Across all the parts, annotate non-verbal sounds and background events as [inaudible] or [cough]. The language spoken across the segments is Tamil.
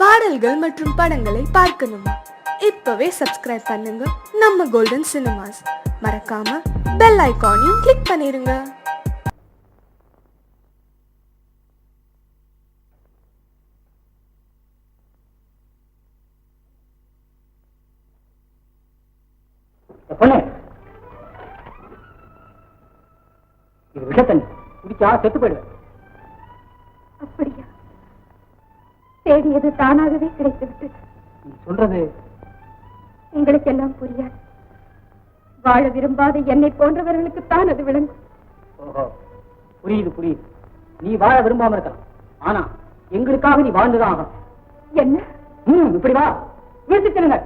பாடல்கள் மற்றும் படங்களை பார்க்கணுமா. இப்பவே சப்ஸ்கிரைப் பண்ணுங்க. நம்ம கோல்டன் சினிமாஸ் மறக்காம பெல் ஐகானையும் கிளிக் பண்ணிருங்க. பொண்ணு. இது விஷத்தண்ணி குடிச்சா செத்து போயிடுவேன் தேடியது தானாகவே கிடைத்து விட்டது நீ சொல்றது உங்களுக்கு எல்லாம் புரியாது. வாழ விரும்பாத என்னை போன்றவர்களுக்கு தான் அது விளங்கும். ஓஹோ புரியுது புரியுது. நீ வாழ விரும்பாம இருக்கலாம். ஆனா எங்களுக்காக நீ வாழ்ந்துதான் என்ன? ம் இப்படி வா. வீழ்த்து செல்லுங்க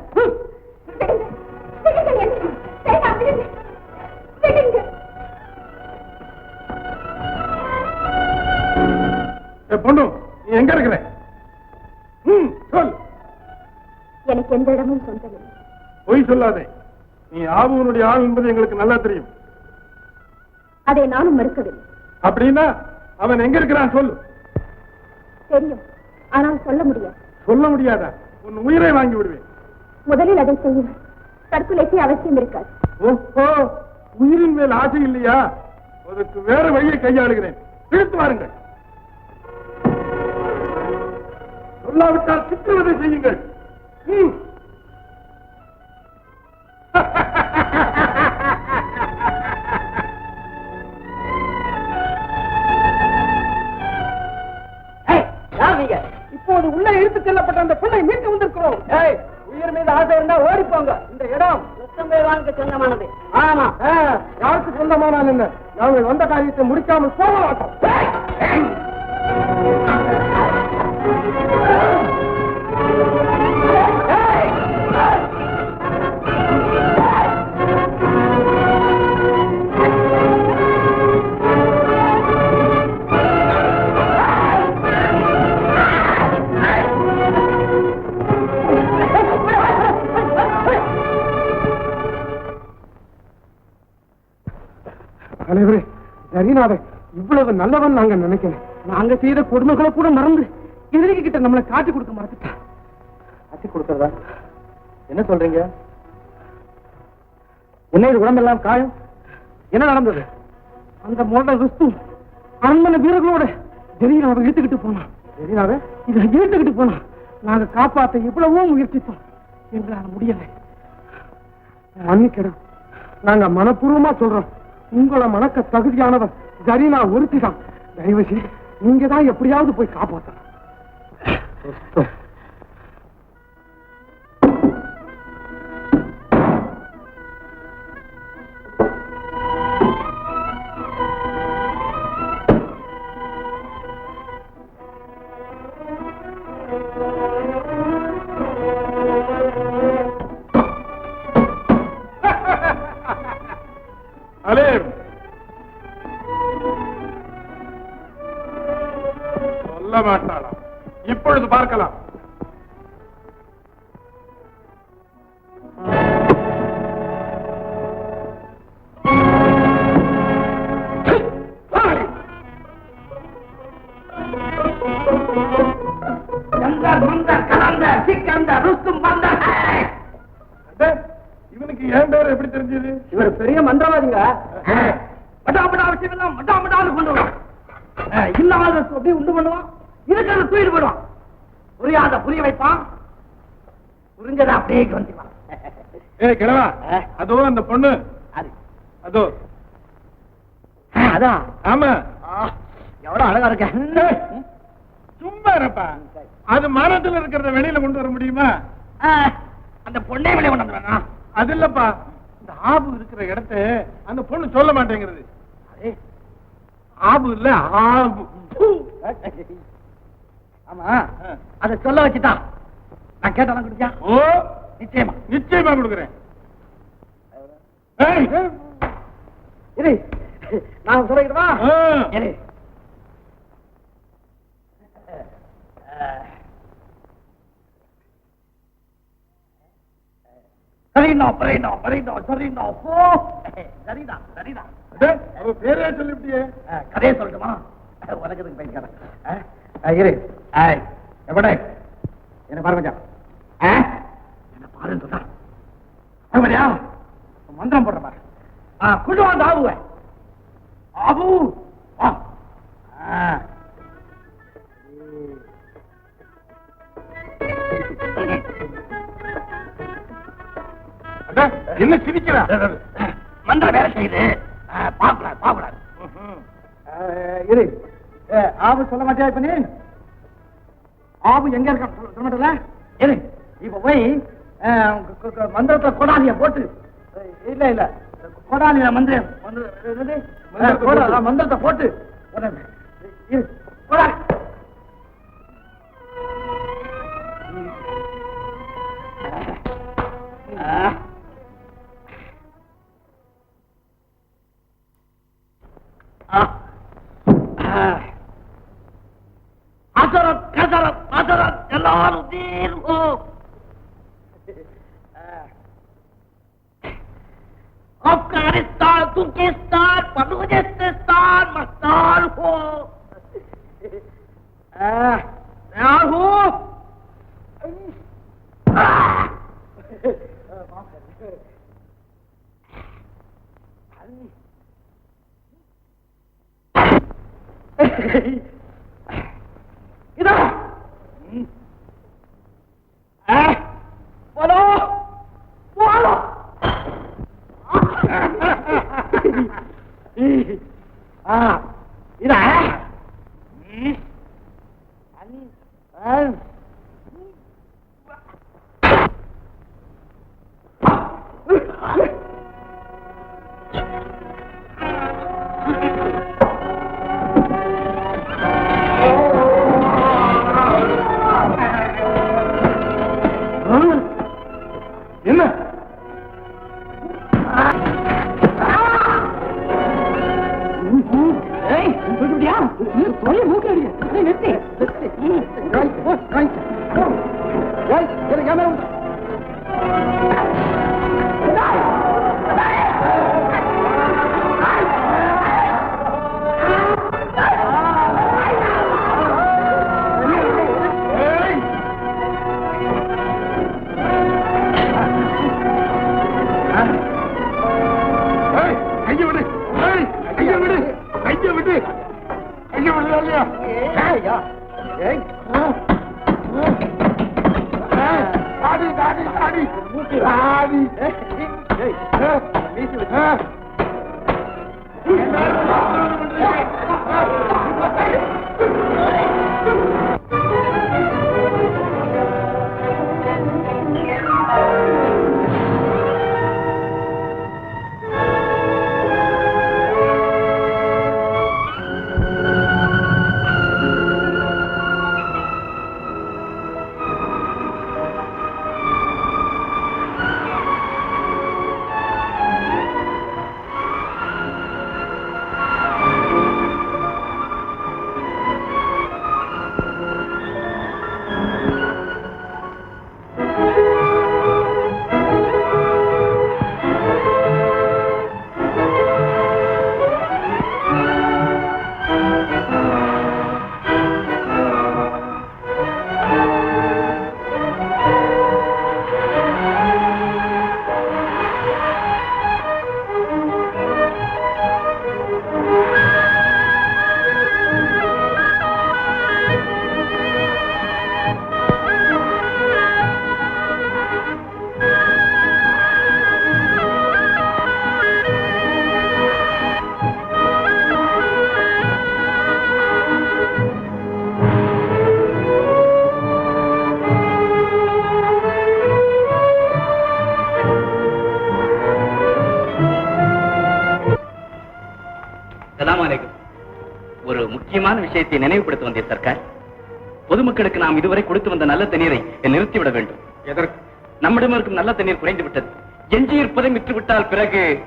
பொண்ணு நீ எங்க இருக்கிற? சொல். எனக்கு எந்த இடமும் சொந்தமில்லை பொய் சொல்லாதே. நீ ஆபுவனுடைய ஆள் என்பது எங்களுக்கு நல்லா தெரியும். அதை நானும் மறுக்கவில்லை. அப்படின்னா அவன் எங்க இருக்கிறான் சொல்லு தெரியும். ஆனால் சொல்ல முடியாது. சொல்ல முடியாதா? உன் உயிரை வாங்கி விடுவேன். முதலில் அதை செய்யுங்கள். தற்கொலைக்கு அவசியம் இருக்காது. ஓஹோ உயிரின் மேல் ஆசை இல்லையா? அதற்கு வேற வழியை கையாளுகிறேன். இழுத்து வாருங்கள். இல்லாவிட்டால் சித்திரவதை செய்யுங்கள். தலைவரே சரிநாதே இவ்வளவு நல்லவன் நாங்க நினைக்கிறேன் நாங்க செய்த கொடுமைகளை கூட மறந்து எதிரிக்கு கிட்ட நம்மளை காட்டி கொடுக்க மறந்துட்டா. காட்டி கொடுக்கறதா? என்ன சொல்றீங்க? என்ன இது உடம்பெல்லாம் காயம்? என்ன நடந்தது? அந்த முரட விஸ்து அரண்மனை வீரர்களோட அவன் இழுத்துக்கிட்டு போனான். சரிநாதே இதை இழுத்துக்கிட்டு போனான். நாங்க காப்பாத்த எவ்வளவோ முயற்சித்தோம் எங்களால முடியலை. மன்னிக்கிறோம் நாங்க மனப்பூர்வமா சொல்றோம். உங்களை மணக்க தகுதியானவர் ஜரீனா ஒருத்தி தான் தயவு செய்து நீங்க தான் எப்படியாவது போய் காப்பாத்தணும். அடே, இவனுக்கு என் பேர் எப்படி தெரிஞ்சது? இவர் பெரிய மந்திரவாதிங்க. பட்டாபட்டா விஷயம் மட்டாமட்டான்னு கொண்டு வருவான் இல்லாத அப்படியே உண்டு பண்ணுவான். இருக்கிறத தூக்கிட்டு போயிடுவான். புரியாத புரிய வைப்பான். புரிஞ்சதை அப்படியே கவனிச்சுவான் ஏ கிழவா. அதோ அந்த பொண்ணு. அது. அதான். ஆமா. எவ்வளவு அழகா இருக்க. சும்மா இருப்பா. அது மரத்துல இருக்கிறத வெளியில கொண்டு வர முடியுமா? அந்த பொண்ணே வெளியே கொண்டு வந்துடுறானா? அது இல்லப்பா. இந்த ஆபு இருக்கிற இடத்த அந்த பொண்ணு சொல்ல மாட்டேங்கிறது. ஆபு இல்ல ஆபு. ஆமா. அத சொல்ல வச்சுட்டான் நான் கேட்டாலும் குடிச்சா? ஓ. நிச்சயமா. நிச்சயமா கொடுக்குறேன். நான் சொல்லிக்கிட்டுமா ஆ. இரு சரிண்ணா சரிண்ணா சரிண்ணா சரிண்ணா சரிதான் அடே, அவ பேரே சொல்லிவிட்டியே. கதையை சொல்லட்டுமா? உனக்கு எதுக்கு பைக்கார இரு. எவனே? என்ன பாரு மச்சான். ஆ? என்ன பாருன்னு பாருமடியா மந்திரம் போடுற பாரு. வந்து ஆபுவ ஆபு ஆ. என்ன சிரிக்கிற? மந்திரம் வேலை செய்யுது. பார்க்கக்கூடாது ஆ, இரு. ஆபு சொல்ல மாட்டியா இப்ப நீ? ஆபு எங்க இருக்க சொல்ல மாட்டல இரு. இப்ப போய் ஆ, க- க- க- மந்திரத்தை கொடாலிய போட்டு. இல்ல இல்ல. கொடாலிய மந்திரம் மந்திரத்தை போட்டு. கொடாலி. ஆ. ஆ. ஆ. ஹசரத் கசரத் ஹசரத் எல்லாரும் தீர்வு अफगानिस्तान तुर्किस्तान बलूचिस्तान मस्तान हो तैयार हो इधर [laughs] இதோ. போலோ. போலோ. [laughs] இதா. விஷயத்தை நினைவுபடுத்த வந்தேன் சர்க்கார் பொதுமக்களுக்கு நாம் இதுவரை கொடுத்து வந்த நல்ல தண்ணீரை நிறுத்திவிட வேண்டும். எதற்கு? நம்மிடம் இருக்கும் நல்ல தண்ணீர் குறைந்து விட்டது எஞ்சி இருப்பதை விட்டுவிட்டால் பிறகு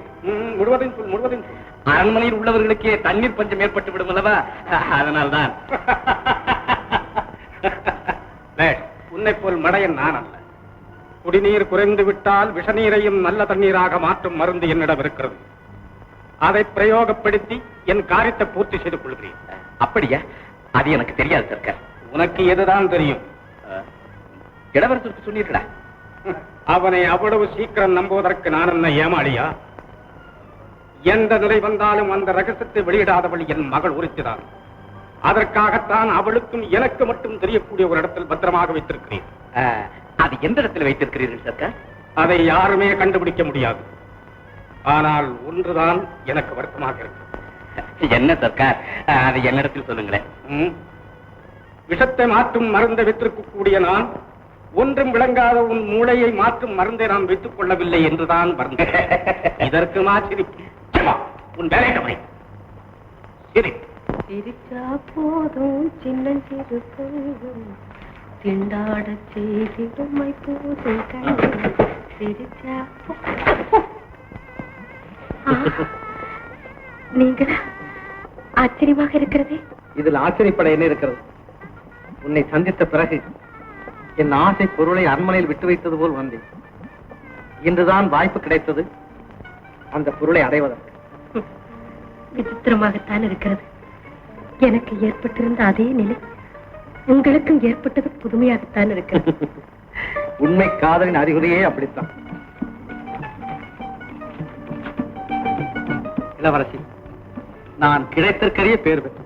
முழுவதையும் சொல் முழுவதையும் சொல். அரண்மனையில் உள்ளவர்களுக்கே தண்ணீர் பஞ்சம் ஏற்பட்டு விடும் அல்லவா? அதனால்தான். [laughs] லேட், உன்னைப் போல் மடையன் நான் அல்ல. குடிநீர் குறைந்து விட்டால் விஷநீரையும் நல்ல தண்ணீராக மாற்றும் மருந்து என்னிடம் இருக்கிறது. அதை பிரயோகப்படுத்தி என் காரியத்தை பூர்த்தி செய்து கொள்கிறேன். அப்படியா? அது எனக்கு தெரியாது சர்க்கார் உனக்கு எதுதான் தெரியும்? இளவரசருக்கு சொன்னீர்களா அவனை அவ்வளவு சீக்கிரம் நம்புவதற்கு நான் என்ன ஏமாளியா? எந்த நிலை வந்தாலும் அந்த ரகசியத்தை வெளியிடாதவள் என் மகள் உரித்துதான் அதற்காகத்தான் அவளுக்கும் எனக்கு மட்டும் தெரியக்கூடிய ஒரு இடத்தில் பத்திரமாக வைத்திருக்கிறேன். அது எந்த இடத்துல வைத்திருக்கிறீர்கள் சர்க்கார் அதை யாருமே கண்டுபிடிக்க முடியாது. ஆனால் ஒன்றுதான் எனக்கு வருத்தமாக இருக்கு. என்ன சர்க்கார் அதை என்னிடத்தில் சொல்லுங்களேன்? விஷத்தை மாற்றும் மருந்தை வைத்திருக்கக்கூடிய நான் ஒன்றும் விளங்காத உன் மூளையை மாற்றும் மருந்தை நான் வைத்துக் கொள்ளவில்லை என்றுதான் வருந்தேன். இதற்கு மாதிரி உன் வேலை சரி சிரிச்சா போதும் சின்னஞ்சிறு கையும் திண்டாட செய்திடுமை போதும் சிரிச்சா [laughs] நீங்களா ஆச்சரியமாக இருக்கிறதே? இதில் ஆச்சரியப்பட என்ன இருக்கிறது? உன்னை சந்தித்த பிறகு என் ஆசை பொருளை அரண்மனையில் விட்டு வைத்தது போல் வந்தேன். இன்றுதான் வாய்ப்பு கிடைத்தது அந்த பொருளை அடைவதற்கு. விசித்திரமாகத்தான் இருக்கிறது. எனக்கு ஏற்பட்டிருந்த அதே நிலை உங்களுக்கும் ஏற்பட்டது புதுமையாகத்தான் இருக்கிறது. [laughs] உண்மை காதலின் அறிகுறியே அப்படித்தான். இளவரசி நான் கிடைத்திருக்கிற பேர் பெற்றேன்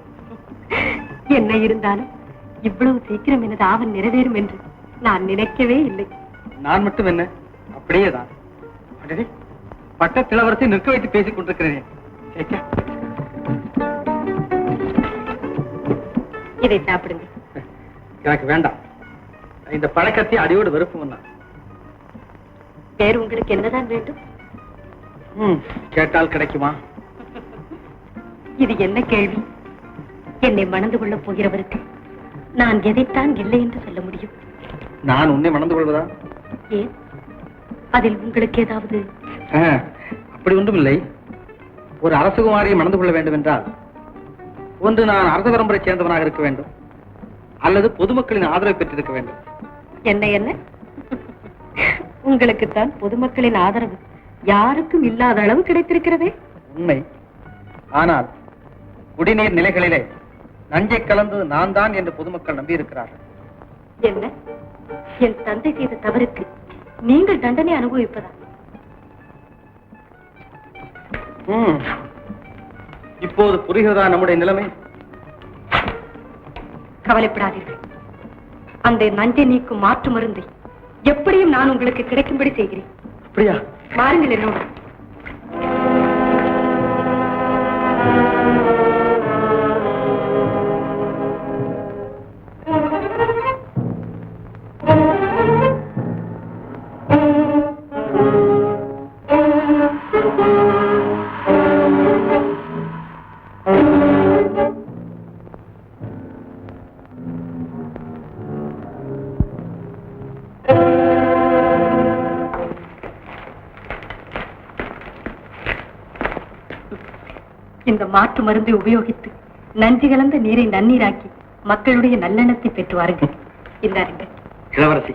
என்ன இருந்தாலும் இவ்வளவு சீக்கிரம் எனது ஆவல் நிறைவேறும் என்று நான் நினைக்கவே இல்லை. நான் மட்டும் என்ன? அப்படியே தான் பட்டத்து இளவரசி நிற்க வைத்து பேசிக் கொண்டிருக்கிறேன். இதை சாப்பிடுங்க. எனக்கு வேண்டாம். இந்த பழக்கத்தை அடியோடு வெறுப்பு வேறு உங்களுக்கு என்னதான் வேண்டும்? கேட்டால் கிடைக்குமா? இது என்ன கேள்வி? என்னை மணந்து கொள்ளப் போகிறவருக்கு நான் எதைத்தான் இல்லை என்று சொல்ல முடியும்? நான் உன்னை மணந்து கொள்வதா? ஏன்? அதில் உங்களுக்கு ஏதாவது அப்படி ஒன்றும் இல்லை. ஒரு அரசகுமாரியை மணந்து கொள்ள வேண்டும் என்றால் ஒன்று நான் அரச பரம்பரை சேர்ந்தவனாக இருக்க வேண்டும். அல்லது பொதுமக்களின் ஆதரவை பெற்றிருக்க வேண்டும். என்ன என்ன? உங்களுக்குத்தான் பொதுமக்களின் ஆதரவு யாருக்கும் இல்லாத அளவு கிடைத்திருக்கிறதே? உண்மை. ஆனால் குடிநீர் நிலைகளிலே நஞ்சை கலந்தது நான் தான் என்று பொதுமக்கள் நம்பியிருக்கிறார்கள். என்ன? என் தந்தை செய்த தவறுக்கு நீங்கள் தண்டனை அனுபவிப்பதா. இப்போது புரிகிறதா நம்முடைய நிலைமை? கவலைப்படாதீர்கள். அந்த நஞ்சை நீக்கும் மாற்று மருந்தை எப்படியும் நான் உங்களுக்கு கிடைக்கும்படி செய்கிறேன். அப்படியா? வாருங்கள் என்னோட. மாற்று மருந்தை உபயோகித்து நஞ்சு கலந்த நீரை நன்னீராக்கி மக்களுடைய நல்லெண்ணத்தை பெற்று வாருங்கள் இந்தாருங்கள் இளவரசி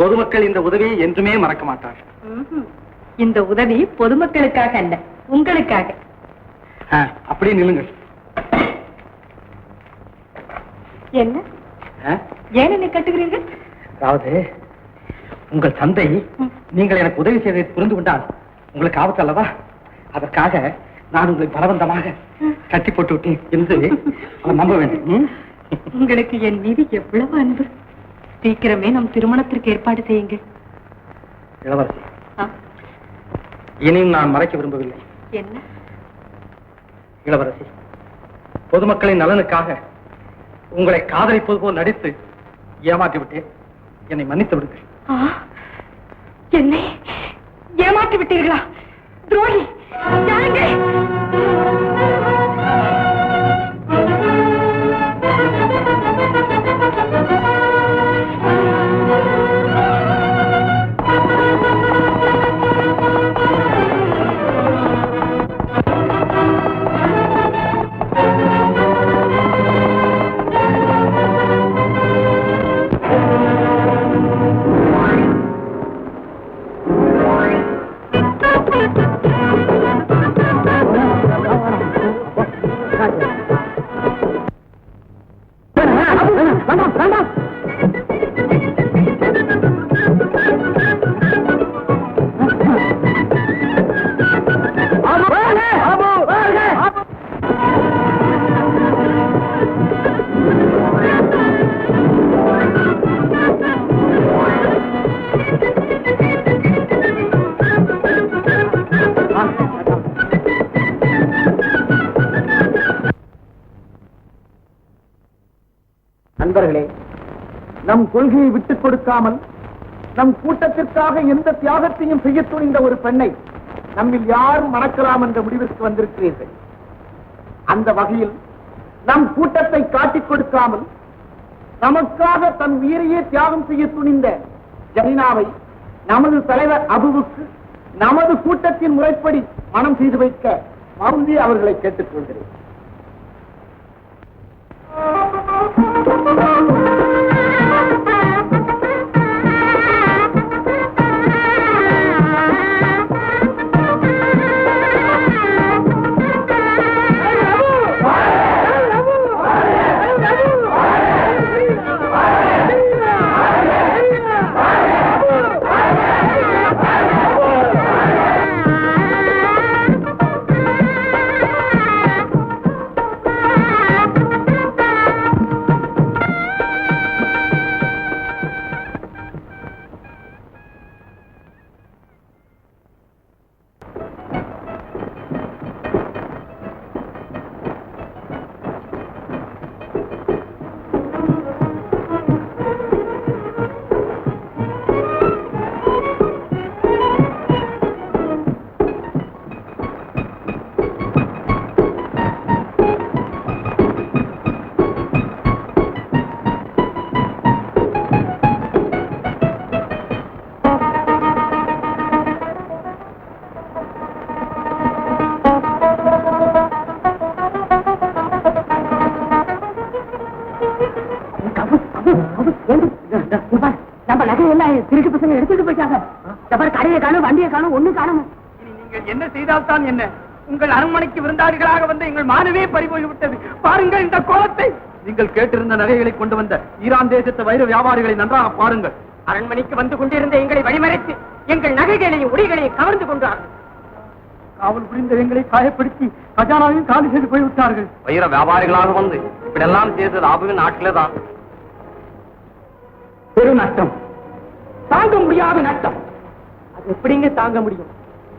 பொதுமக்கள் இந்த உதவியை என்றுமே மறக்க மாட்டார்கள். இந்த உதவி பொதுமக்களுக்காக அல்ல உங்களுக்காக. அப்படியே நில்லுங்கள். என்ன? ஏன் என்னை கட்டுகிறீர்கள்? அதாவது உங்கள் தந்தை. நீங்கள் எனக்கு உதவி செய்வதை புரிந்து கொண்டால் உங்களுக்கு ஆபத்து அல்லவா? அதற்காக நான் உங்களை பலவந்தமாக கட்டி போட்டு விட்டேன் என்று நம்ப வேண்டும்? உங்களுக்கு என் மீது எவ்வளவு அன்பு? சீக்கிரமே நம் திருமணத்திற்கு ஏற்பாடு செய்யுங்கள். இளவரசி இனியும் நான் மறைக்க விரும்பவில்லை. என்ன? இளவரசி பொதுமக்களின் நலனுக்காக உங்களை காதலிப்பது போல் நடித்து ஏமாற்றி விட்டேன். என்னை மன்னித்து விடுங்கள். என்னை ஏமாற்றி விட்டீர்களா? துரோகி யாருங்க? கொள்கையை விட்டுக் கொடுக்காமல் நம் கூட்டத்திற்காக எந்த தியாகத்தையும் செய்ய துணிந்த ஒரு பெண்ணை நம்மில் யாரும் மறக்கலாம் என்ற முடிவிற்கு வந்திருக்கிறீர்கள். அந்த வகையில் நம் கூட்டத்தை காட்டிக் கொடுக்காமல் நமக்காக தன் உயிரையே தியாகம் செய்ய துணிந்த ஜமீனாவை நமது தலைவர் அபுவுக்கு நமது கூட்டத்தின் முறைப்படி மனம் செய்து வைக்க மருந்தி அவர்களை கேட்டுக்கொள்கிறேன். திருட்டு பசங்க எடுத்துட்டு போயிட்டாங்க. கடையை காணும் வண்டியை காணும் ஒண்ணு காணும். நீங்கள் என்ன செய்தால்தான் என்ன? உங்கள் அரண்மனைக்கு விருந்தாளிகளாக வந்த எங்கள் மானவே பறிபோய் விட்டது பாருங்கள் இந்த கோலத்தை. நீங்கள் கேட்டிருந்த நகைகளை கொண்டு வந்த ஈரான் தேசத்து வைர வியாபாரிகளை நன்றாக பாருங்கள். அரண்மனைக்கு வந்து கொண்டிருந்த எங்களை வழிமறைத்து எங்கள் நகைகளையும் உடைகளையும் கவர்ந்து கொண்டார்கள். காவல் புரிந்த எங்களை காயப்படுத்தி கஜானாவையும் காலி செய்து போய்விட்டார்கள். வைர வியாபாரிகளாக வந்து இப்படியெல்லாம் செய்தது ஆபுவின் நாட்டிலே தான். பெரும் நஷ்டம். தாங்க முடியாத நஷ்டம் அது எப்படிங்க தாங்க முடியும்?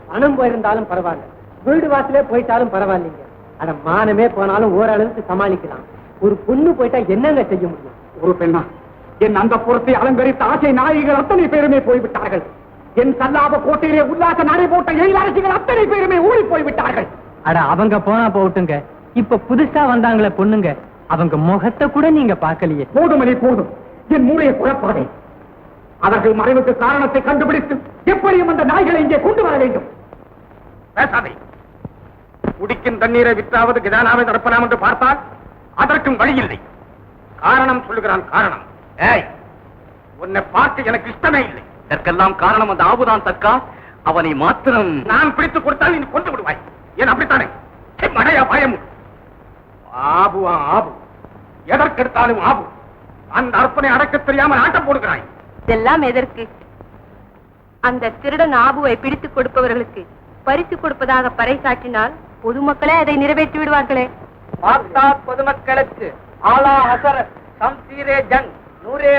பணம் போயிருந்தாலும் பரவாயில்ல. வீடு வாசலே போயிட்டாலும் பரவாயில்லைங்க. அட மானமே போனாலும் ஓரளவுக்கு சமாளிக்கலாம். ஒரு பொண்ணு போயிட்டா என்னங்க செய்ய முடியும்? ஒரு பெண்ணா என் அந்த புறத்தை அலங்கரித்த ஆசை நாயகிகள் அத்தனை பேருமே போய்விட்டார்கள். என் சல்லாப கோட்டையிலே உல்லாச நடை போட்ட எழிலரசிகள் அத்தனை பேருமே ஓடி போய்விட்டார்கள். அட அவங்க போனா போகட்டுங்க. இப்ப புதுசா வந்தாங்களே பொண்ணுங்க. அவங்க முகத்தை கூட நீங்க பாக்கலையே போதுமணி போதும். என் மூளையை குழப்பாதே. அவர்கள் மறைவுக்கு காரணத்தை கண்டுபிடித்து எப்படியும் அந்த நாய்களை இங்கே கொண்டு வர வேண்டும். பேசாதே. குடிக்கும் தண்ணீரை விற்றாவது கிதானாவை நடப்பலாம் என்று பார்த்தால் அதற்கும் வழி இல்லை காரணம் சொல்லுகிறான் காரணம். ஏய்! உன்னை பார்க்க எனக்கு இஷ்டமே இல்லை. இதற்கெல்லாம் காரணம் அந்த ஆபுதான் தக்கா? அவனை மாத்திரம் நான் பிடித்து கொடுத்தால் நீ கொண்டு விடுவாய். ஏன் அப்படித்தானே? மடையா பயம். ஆபுவா ஆபு. எதற்கெடுத்தாலும் ஆபு. அந்த அர்ப்பனை அடக்க தெரியாமல் ஆட்டம் போடுகிறாய். இதெல்லாம் எதற்கு? அந்த திருடன் ஆபுவை பிடித்துக் கொடுப்பவர்களுக்கு பறித்து கொடுப்பதாக பறைசாற்றினால் பொதுமக்களே அதை நிறைவேற்றி விடுவார்களே. பொதுமக்களுக்கு ஆலா சம்சீரே ஜங் நூரே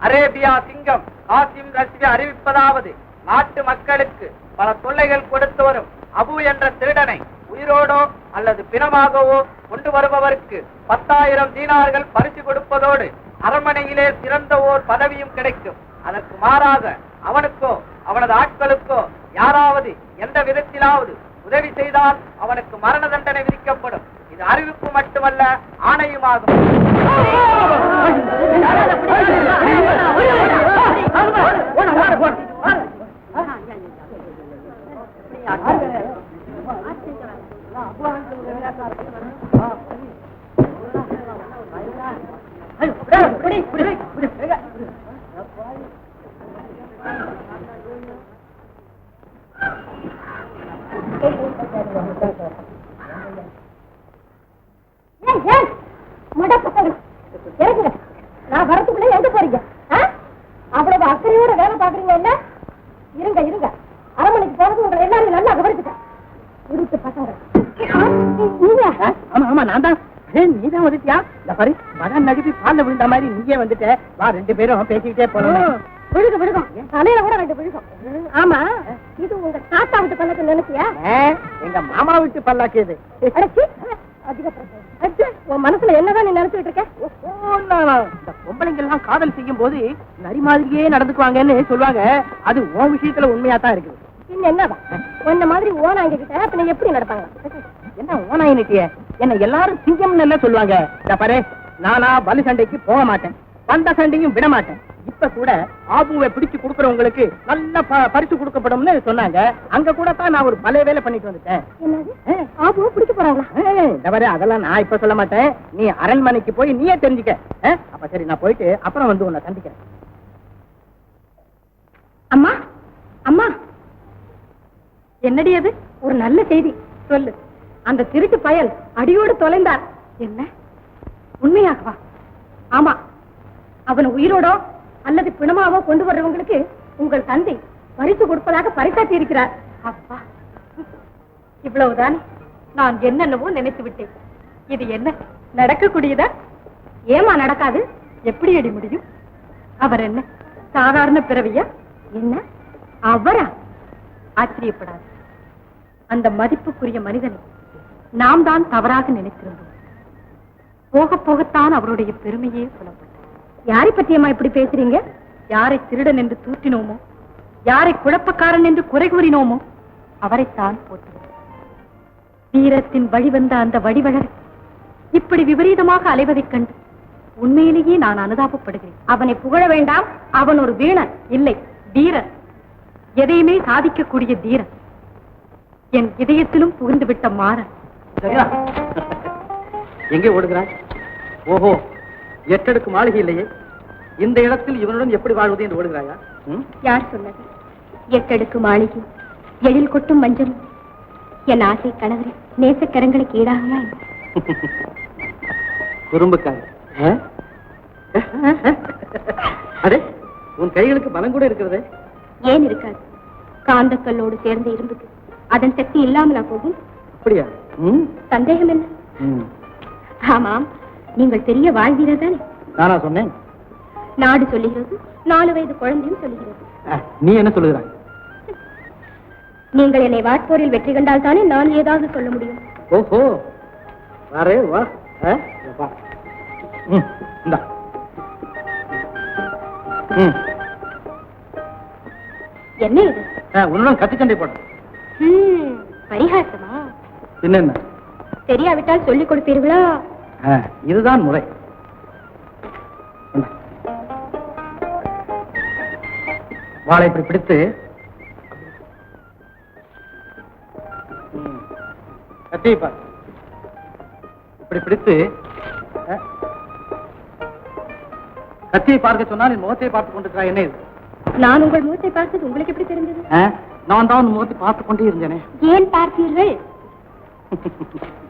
அரேபியா சிங்கம் காசிம் ரஷ்வி அறிவிப்பதாவது நாட்டு மக்களுக்கு பல தொல்லைகள் கொடுத்து வரும் அபு என்ற திருடனை உயிரோடோ அல்லது பிணமாகவோ கொண்டு வருபவருக்கு பத்தாயிரம் தீனார்கள் பரிசு கொடுப்பதோடு அரண்மனையிலே சிறந்த ஓர் பதவியும் கிடைக்கும். அதற்கு மாறாக அவனுக்கோ அவனது ஆட்களுக்கோ யாராவது எந்த விதத்திலாவது உதவி செய்தால் அவனுக்கு மரண தண்டனை விதிக்கப்படும். இது அறிவிப்பு மட்டுமல்ல ஆணையுமாகும் ஏய், ஏய், மட பசங்க. இறங்குங்க. நான் வரத்துக்குள்ள எங்க போறீங்க ஆ? அவ்வளவு அக்கறையோட வேலை பாக்குறீங்க இல்ல இருங்க இருங்க அரண்மனைக்கு போறது உங்களை எல்லாரும் நல்லா கவனிச்சுட்டேன் இருட்டு பசங்க ஆ, நீங்க ஆமா ஆமா நான் தான் நீ தான் வந்துட்டியா இந்த பாரு மகன் நடிப்பு பால்ல விழுந்த மாதிரி நீயே வந்துட்ட வா ரெண்டு பேரும் பேசிக்கிட்டே போனோம் விழுக விழுகும் தலையில கூட ரெண்டு விழுகும். ஆமா. இது உங்க தாத்தா விட்டு பல்லக்கு நினைச்சியா? எங்க மாமா வீட்டு பல்லாக்கு இது. உன் மனசுல என்னதான் நீ நினைச்சுட்டு இருக்க? பொம்பளைங்க எல்லாம் காதல் செய்யும் போது நரி மாதிரியே நடந்துக்குவாங்கன்னு சொல்லுவாங்க. அது உன் விஷயத்துல உண்மையா தான் இருக்குது என்னதான் உன்ன மாதிரி ஓனாங்க கிட்ட பின்ன எப்படி நடப்பாங்க? என்ன ஓனாயினிட்டிய என்ன எல்லாரும் சிங்கம்னு என்ன சொல்லுவாங்க. பாரு நானா பலி சண்டைக்கு போக மாட்டேன். வந்த சண்டையும் விட மாட்டேன் இப்ப கூட ஆபுவை பிடிச்சு கொடுக்கறவங்களுக்கு நல்ல பரிசு கொடுக்கப்படும்னு சொன்னாங்க. அங்க கூட தான் நான் ஒரு பழைய வேலை பண்ணிட்டு வந்துட்டேன். ஆபுவை பிடிக்க போறாங்களா? அதெல்லாம் நான் இப்ப சொல்ல மாட்டேன். நீ அரண்மனைக்கு போய் நீயே தெரிஞ்சுக்க? அப்ப சரி நான் போயிட்டு அப்புறம் வந்து உன்னை சந்திக்கிறேன். அம்மா அம்மா. என்னடி அது? ஒரு நல்ல செய்தி. சொல்லு. அந்த திருட்டு பயல் அடியோடு தொலைந்தார். என்ன? உண்மையாகவா? ஆமா அவன் உயிரோடோ அல்லது பிணமாவோ கொண்டு வர்றவங்களுக்கு உங்கள் தந்தை பரிசு கொடுப்பதாக பரிசாற்றி இருக்கிறார் அப்பா இவ்வளவுதான். நான் என்னென்னவோ நினைத்து விட்டேன். இது என்ன நடக்கக்கூடியதா? ஏமா நடக்காது? எப்படி அடி முடியும்? அவர் என்ன சாதாரண பிறவியா? என்ன? அவரா? ஆச்சரியப்படாது. அந்த மதிப்புக்குரிய மனிதனை நாம் தான் தவறாக நினைத்திருந்தோம். போக போகத்தான் அவருடைய பெருமையே புலப்படும் யாரை பற்றியம்மா இப்படி பேசுறீங்க? யாரை திருடன் என்று தூற்றினோமோ? யாரை குழப்பக்காரன் என்று குறை கூறினோமோ? அவரைத்தான் போற்றுவோம். வீரத்தின் வழிவந்த அந்த வழிவழர் இப்படி விபரீதமாக அலைவதைக் கண்டு உண்மையிலேயே நான் அனுதாபப்படுகிறேன். அவனை புகழ வேண்டாம். அவன் ஒரு வீணன். இல்லை வீரன். எதையுமே சாதிக்கக்கூடிய தீரன். என் இதயத்திலும் புகுந்து விட்ட மாறன். எங்கே ஓடுகிறான் ஓஹோ. எட்டடுக்கு மாளிகை இல்லையே. இந்த இடத்தில் இவனுடன் எப்படி வாழ்வது என்று ஓடுகிறாயா? யார் சொன்னது? எட்டடுக்கு மாளிகை எழில் கொட்டும் மஞ்சள். என் ஆசை கணவரே நேசக்கரங்களுக்கு ஈடாகுமா [laughs] குறும்புக்கார? அடே உன் கைகளுக்கு பலம் கூட இருக்கிறதே. ஏன் இருக்காது? காந்தக்கல்லோடு சேர்ந்த இரும்புக்கு அதன் சக்தி இல்லாமலா போகும்? அப்படியா? சந்தேகம் என்ன. ஆமாம் நீங்கள் பெரிய வாழ்வீரர் தானே? நானா சொன்னேன்? நாடு சொல்லுகிறது நாலு வயது குழந்தையும் சொல்லுகிறது. நீ என்ன சொல்லுகிறாய்? நீங்கள் என்னை வாட்போரில் வெற்றி கண்டால் தானே நான் ஏதாவது சொல்ல முடியும்? ஓஹோ வரே வா. என்ன இது? உன்னுடன் கத்தி சண்டை போட்டேன். ஹம், பரிகாசமா? பின்ன என்ன தெரியாவிட்டால் சொல்லிக் கொடுப்பீர்களா? இதுதான் முறை. வாளை இப்படி பிடித்து பார். இப்படி பிடித்து கத்தியை பார்க்க சொன்னால் என் முகத்தை பார்த்துக் கொண்டிருக்கிறாய் என்ன இது? நான் உங்கள் முகத்தை பார்த்தது உங்களுக்கு எப்படி தெரிந்தது? ஆ, நான் தான் உன் முகத்தை பார்த்துக் கொண்டே இருந்தேனே. ஏன் பார்த்தீர்கள்? [laughs]